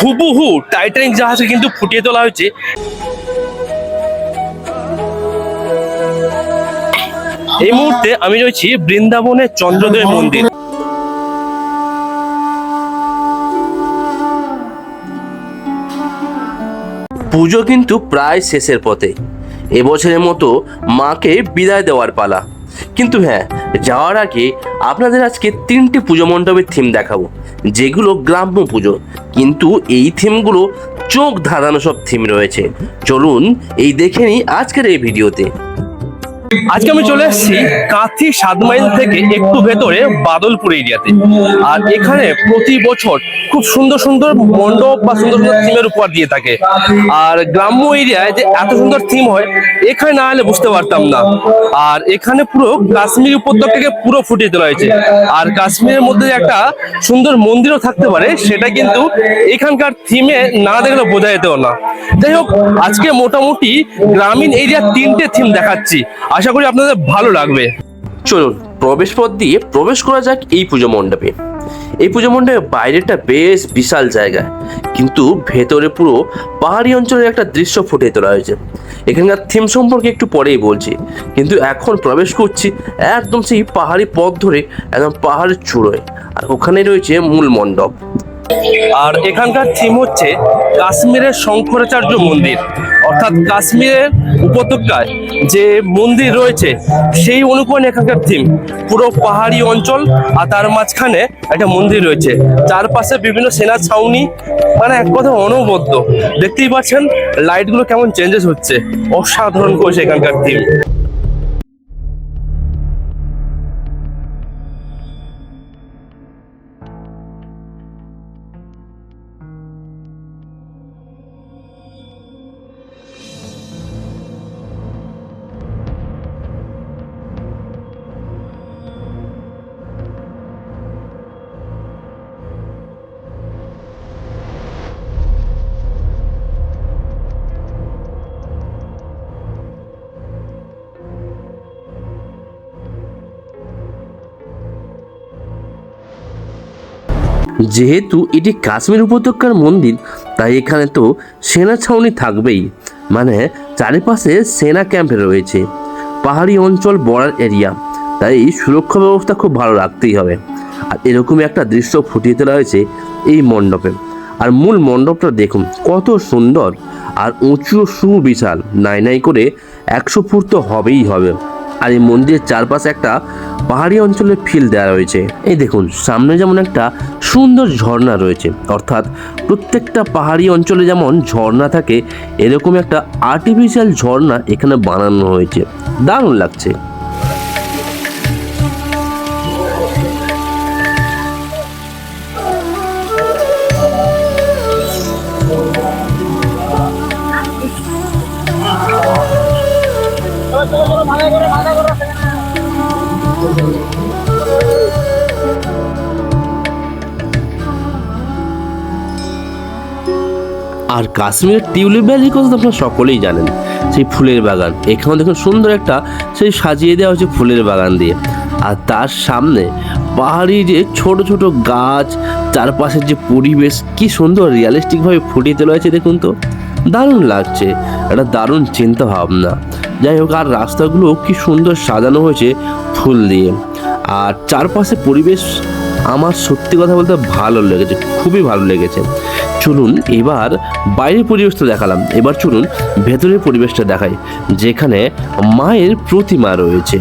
হুবহু টাইটানিক জাহাজকে কিন্তু ফুটিয়ে তোলা হয়েছে। এই মুহূর্তে আমি রয়েছি বৃন্দাবনের চন্দ্রোদয় মন্দির। পুজো কিন্তু প্রায় শেষের পথে। এবছরের মতো মাকে বিদায় দেওয়ার পালা। কিন্তু হ্যাঁ যাওয়ার আগে আপনাদের আজকে তিনটি পুজো মণ্ডপের থিম দেখাবো, যেগুলো গ্রাম্য পুজো। কিন্তু এই থিমগুলো চোখ ধাঁধানো সব থিম রয়েছে। চলুন এই দেখে নিই আজকের এই ভিডিওতে। আজকে আমি চলে এসেছি কাঁথি সাত মাইল থেকে একটু ভেতরে বাদলপুর এরিয়াতে। আর এখানে প্রতি বছর খুব সুন্দর সুন্দর মণ্ডপ বা সুন্দর সুন্দর থিমের উপহার দিয়ে থাকে। আর গ্রাম্য এরিয়ায় যে এত সুন্দর থিম হয়, এখানে না হলে বুঝতে পারতাম না। আর এখানে পুরো কাশ্মীর উপত্যকাকে পুরো ফুটিয়ে তোলা হয়েছে। আর কাশ্মীরের মধ্যে একটা সুন্দর মন্দিরও থাকতে পারে, সেটা কিন্তু এখানকার থিমে না দেখলে বোঝা যেতেও না। যাই হোক, আজকে মোটামুটি গ্রামীণ এরিয়ার তিনটে থিম দেখাচ্ছি। আশা করি আপনাদের ভালো লাগবে। চলুন, প্রবেশ পথ দিয়ে প্রবেশ করা যাক এই পুজো মণ্ডপে। এই পুজো মণ্ডপের বাইরেটা বেশ বিশাল জায়গা, কিন্তু ভেতরে পুরো পাহাড়ি অঞ্চলের একটা দৃশ্য ফুটিয়ে তোলা হয়েছে। এখানকার থিম সম্পর্কে একটু পরেই বলছি, কিন্তু এখন প্রবেশ করছি একদম সেই পাহাড়ি পথ ধরে, একদম পাহাড়ের চূড়োয়, আর ওখানে রয়েছে মূল মণ্ডপ। আর এখানকার থিম হচ্ছে কাশ্মীরের শঙ্করাচার্য মন্দির। অর্থাৎ কাশ্মীরের উপত্যকায় যে মন্দির রয়েছে, সেই অনুকরণে এখানকার থিম পুরো পাহাড়ি অঞ্চল আর তার মাঝখানে একটা মন্দির রয়েছে। চারপাশে বিভিন্ন সেনা ছাউনি মানে এক কথা অনবদ্য। দেখতেই পাচ্ছেন লাইটগুলো কেমন চেঞ্জেস হচ্ছে। অসাধারণ করেছে এখানকার থিম যেহেতু এটি কাশ্মীর উপত্যকার মন্দির, তাই এখানে তো সেনা ছাউনি থাকবেই। মানে চারিপাশে সেনা ক্যাম্প রয়েছে। পাহাড়ি অঞ্চল বর্ডার এরিয়া, তাই সুরক্ষা ব্যবস্থা খুব ভালো রাখতেই হবে। আর এরকমই একটা দৃশ্য ফুটিয়ে তোলা হয়েছে এই মণ্ডপে। আর মূল মণ্ডপটা দেখুন, কত সুন্দর। আর উঁচু সুবিশাল, নাই নাই করে একশো ফুট তো হবেই হবে। আর এই মন্দিরের চারপাশে একটা পাহাড়ি অঞ্চলের ফিল দেওয়া রয়েছে। এই দেখুন, সামনে যেমন একটা সুন্দর ঝর্ণা রয়েছে, অর্থাৎ প্রত্যেকটা পাহাড়ি অঞ্চলে যেমন ঝর্ণা থাকে, এরকম একটা আর্টিফিশিয়াল ঝর্ণা এখানে বানানো হয়েছে। দারুণ লাগছে। আর কাশ্মীরের টিউলিপ ভ্যালির কথা তো আপনারা সকলেই জানেন। সেই ফুলের বাগান। এখানেও দেখুন সুন্দর একটা সেই সাজিয়ে দেওয়া হচ্ছে ফুলের বাগান দিয়ে। আর তার সামনে পাহাড়ি যে ছোট ছোট গাছ, চারপাশের যে পরিবেশ, কি সুন্দর রিয়ালিস্টিকভাবে ফুটিয়ে তোলা হয়েছে দেখুন তো। দারুণ লাগছে। একটা দারুণ চিন্তা ভাবনা। যাই হোক, আর রাস্তাগুলো কি সুন্দর সাজানো হয়েছে ফুল দিয়ে। আর চারপাশে পরিবেশ আমার সত্যি কথা বলতে ভালো লেগেছে, খুবই ভালো লেগেছে। চলুন এবার বাইরের পরিবেশটা দেখালাম। এবার চলুন ভেতরের পরিবেশটা দেখাই, যেখানে মায়ের প্রতিমা রয়েছে।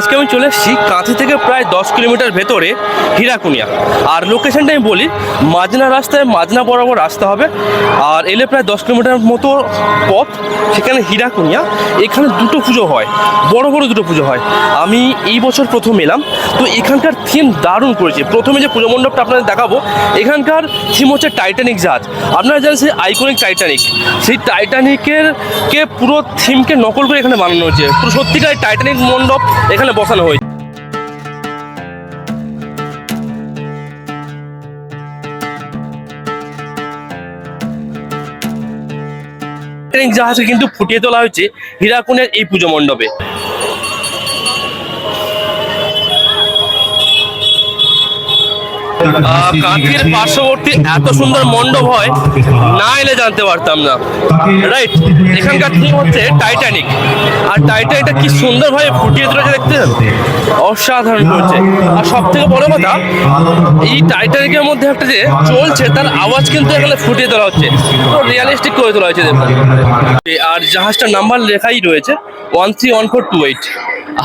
আজকে আমি চলে এসেছি কাঁথি থেকে প্রায় দশ কিলোমিটার ভেতরে হীরাকুনিয়া। আর লোকেশনটা আমি বলি মাজনা রাস্তায় মাজনা বরাবর রাস্তা হবে। আর এলে প্রায় দশ কিলোমিটার মতো পথ, সেখানে হীরাকুনিয়া। এখানে দুটো পুজো হয়, বড় বড় দুটো পুজো হয়। আমি এই বছর প্রথম এলাম। তো এখানকার থিম দারুণ করেছে। প্রথমে যে পুজো মণ্ডপটা আপনাদের দেখাবো, এখানকার থিম হচ্ছে টাইটানিক জাহাজ। আপনারা জানেন সেই আইকনিক টাইটানিক সেই টাইটানিকের কে পুরো থিমকে নকল করে এখানে বানানো হয়েছে। পুরো সত্যিকার টাইটানিক মণ্ডপ এখানে বসানো হয়েছে জাহাজকে কিন্তু ফুটিয়ে তোলা হয়েছে হীরাকুনের এই পুজো মণ্ডপে। কাঁথির পার্শ্ববর্তী এত সুন্দর মণ্ডপ হয় না এলে জানতে পারতাম না। রাইট এখানকার থিম হচ্ছে টাইটানিক আর টাইটানিকটা কি সুন্দরভাবে ফুটিয়ে তুলেছে দেখতে? অসাধারণ করেছে। আর সব থেকে বড় কথা এই টাইটানিকের মধ্যে একটা যে চলছে তার আওয়াজ কিন্তু এখানে ফুটিয়ে তোলা হচ্ছে। রিয়ালিস্টিক করে তোলা হয়েছে দেখুন। আর জাহাজটার নাম্বার লেখাই রয়েছে one three one four two eight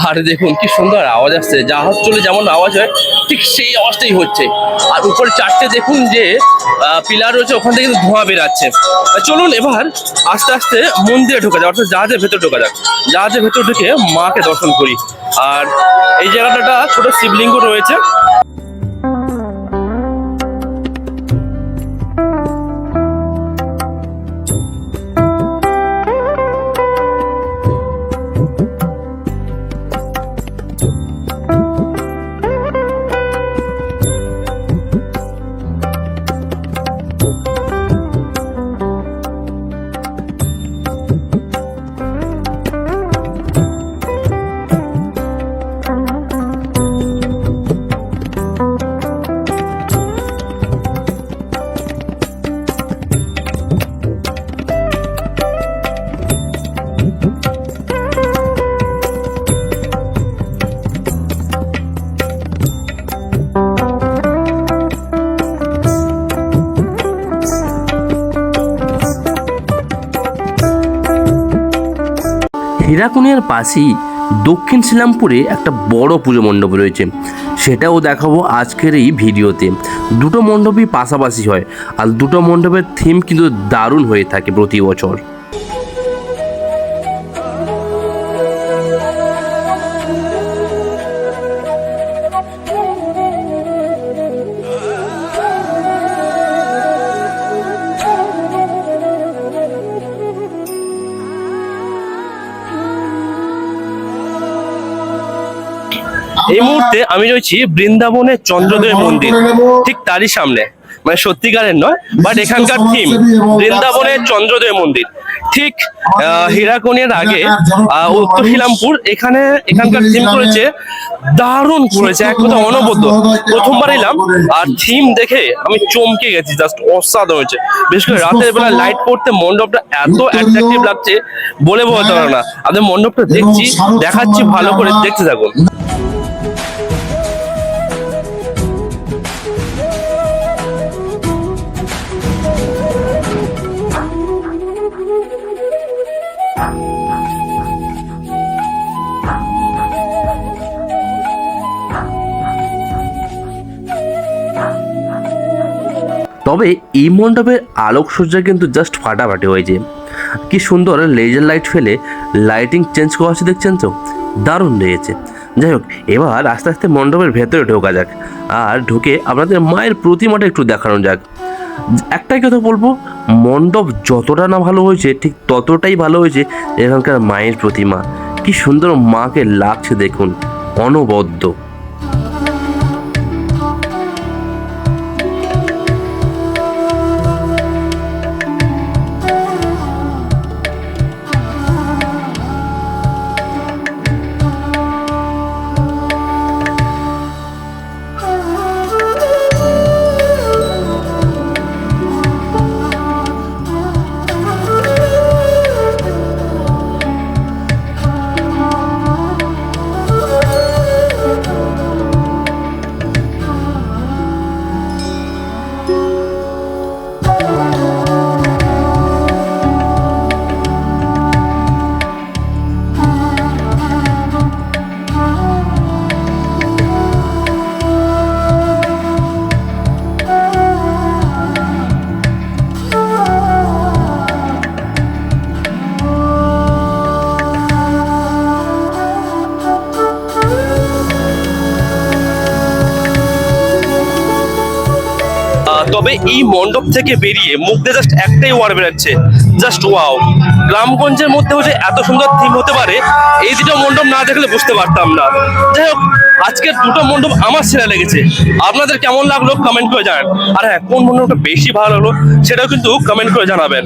আর দেখুন কি সুন্দর আওয়াজ আসছে। জাহাজ চলে যেমন আওয়াজ হয় ঠিক সেই আওয়াজটাই হচ্ছে। আর উপরে চারটে দেখুন যে পিলার রয়েছে, ওখান থেকে কিন্তু ধোঁয়া বেরাচ্ছে। চলুন এবার আস্তে আস্তে মন্দিরে ঢোকা যায় অর্থাৎ জাহাজের ভেতর ঢোকা যাক। জাহাজের ভেতর ঢুকে মাকে দর্শন করি। আর এই জায়গাটা ছোট শিবলিঙ্গ রয়েছে। হীরাকুনিয়ার পাশেই দক্ষিণ শ্রীরামপুরে একটা বড় পুজো মণ্ডপ রয়েছে। সেটাও দেখাবো আজকের এই ভিডিওতে। দুটো মণ্ডপই পাশাপাশি হয়, আর দুটো মণ্ডপের থিম কিন্তু দারুণ হয়ে থাকে প্রতি বছর। মুহূর্তে আমি রয়েছি বৃন্দাবনের চন্দ্রদেব মন্দির। ঠিক তারই সামনে। মানে সত্যিকারের নয় বাট এখানকার থিম বৃন্দাবনের চন্দ্রদেব মন্দির। ঠিক হীরাকুনের আগে উত্তর শিলামপুর এখানে এখানকার থিম করেছে দারুণ করেছে এক কথা অনবদ্য। প্রথমবার এলাম আর থিম দেখে আমি চমকে গেছি জাস্ট অসাধারণ হয়েছে। বিশেষ করে রাতের বেলা লাইট পড়তে মণ্ডপটা এত অ্যাট্রাকটিভ লাগছে বলে বোঝাতে পারো না। আমাদের মণ্ডপটা দেখছি দেখাচ্ছি ভালো করে দেখতে থাকুন। তবে এই মণ্ডপের আলোকসজ্জা কিন্তু জাস্ট ফাটাফাটি হয়েছে। কি সুন্দর লেজার লাইট ফেলে লাইটিং চেঞ্জ করা হচ্ছে, দেখছেন তো? দারুণ লেগেছে। যাই হোক, এবার আস্তে আস্তে মণ্ডপের ভেতরে ঢোকা যাক। আর ঢুকে আপনাদের মায়ের প্রতিমাটা একটু দেখানো যাক। একটাই কথা বলব, মণ্ডপ যতটা না ভালো হয়েছে, ঠিক ততটাই ভালো হয়েছে এখানকার মায়ের প্রতিমা। কি সুন্দর মাকে লাগছে দেখুন, অনবদ্য। তবে এই মণ্ডপ থেকে বেরিয়ে মুখে জাস্ট একটাই ওয়ার বেরাচ্ছে। জাস্ট ওয়াও গ্রামগঞ্জের মধ্যে হচ্ছে এত সুন্দর থিম হতে পারে, এই দুটো মণ্ডপ না দেখলে বুঝতে পারতাম না। যাই হোক আজকে দুটো মণ্ডপ আমার সেরা লেগেছে। আপনাদের কেমন লাগল? কমেন্ট করে জানান। আর হ্যাঁ কোন মণ্ডপটা বেশি ভালো লাগল, সেটাও কিন্তু কমেন্ট করে জানাবেন।